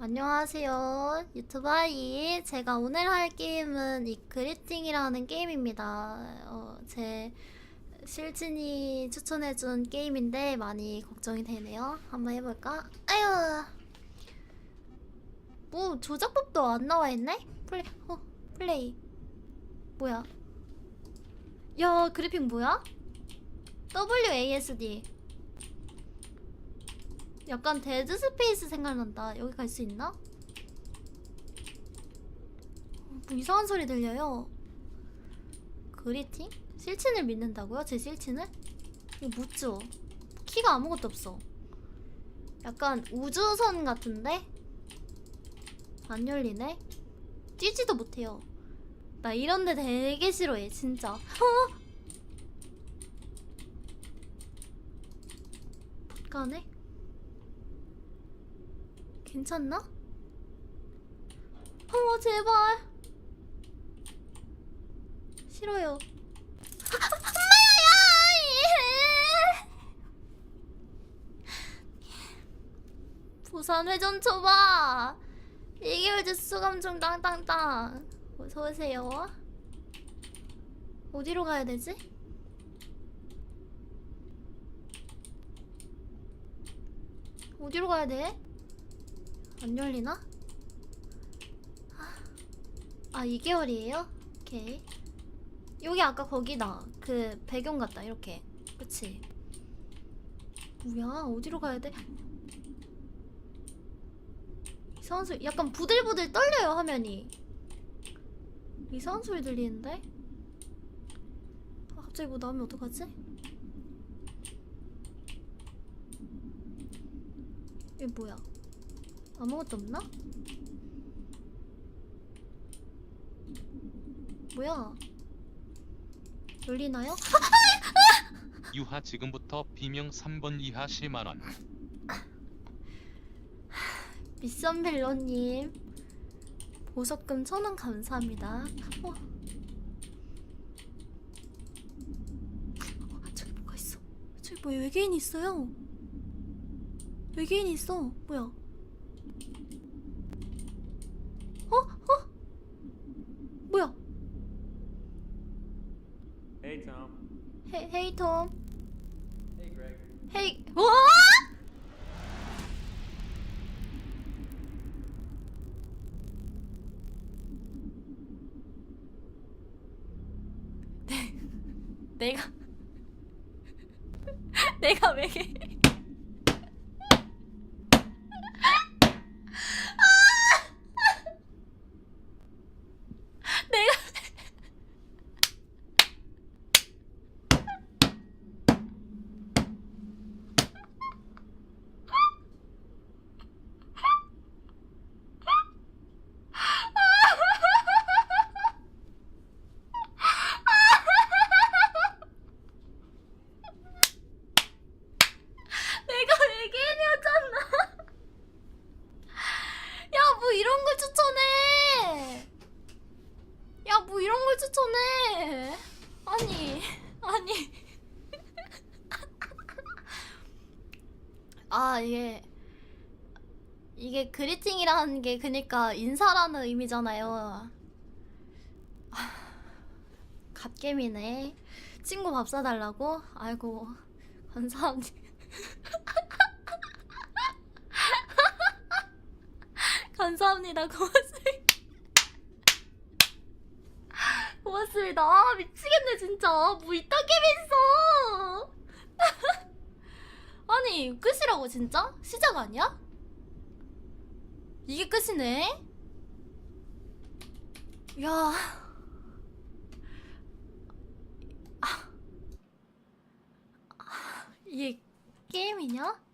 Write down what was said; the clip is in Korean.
안녕하세요. 유튜버이. 제가 오늘 할 게임은 이 그리팅이라는 게임입니다. 어, 제 실진이 추천해준 게임인데 많이 걱정이 되네요. 한번 해볼까? 아유. 뭐 조작법도 안 나와 있네? 플레이. 어, 플레이. 뭐야? 야, 그래픽 뭐야? WASD. 약간 데드 스페이스 생각난다. 여기 갈 수 있나? 어, 뭐 이상한 소리 들려요. 그리팅? 실친을 믿는다고요? 제 실친을? 이거 묻죠? 키가 아무것도 없어. 약간 우주선 같은데? 안 열리네? 뛰지도 못해요. 나 이런데 되게 싫어해, 진짜. 어? 가네? 괜찮나? 어머 제발 싫어요 엄마야 부산 회전 초밥 이개월제 수감중 땅땅땅 어서오세요 어디로 가야 되지? 어디로 가야 돼? 안 열리나? 아 2개월이에요? 오케이 여기 아까 거기다 그 배경 같다 이렇게 그치? 뭐야 어디로 가야 돼? 이상한 소리 약간 부들부들 떨려요 화면이 이상한 소리 들리는데? 아, 갑자기 뭐 나오면 어떡하지? 이게 뭐야 아무것도 없나? 뭐야? 열리나요? 유하 지금부터 비명 3번 이하 10만 원 미션 벨로님 보석금 천 원 감사합니다. 어. 어, 저기 뭐가 있어? 저기 뭐 외계인 있어요? 외계인 있어. 뭐야? 어? 어? 뭐야? Hey, Tom. 헤, 헤이 톰. 헤이. 와! 내가 내가 왜 내가 내가 외계인이었잖아. 야, 뭐 이런 걸 추천해. 야, 뭐 이런 걸 추천해. 아니, 아니. 아, 이게 이게 그리팅이라는 게 그니까 인사라는 의미잖아요. 아, 갓겜이네. 친구 밥 사달라고? 아이고, 감사합니다. 감사합니다. 고맙습니다. 고맙습니다. 아, 미치겠네, 진짜. 뭐 이딴 게임이 있어. 아니, 끝이라고, 진짜? 시작 아니야? 이게 끝이네? 야. 아. 아, 이게 게임이냐?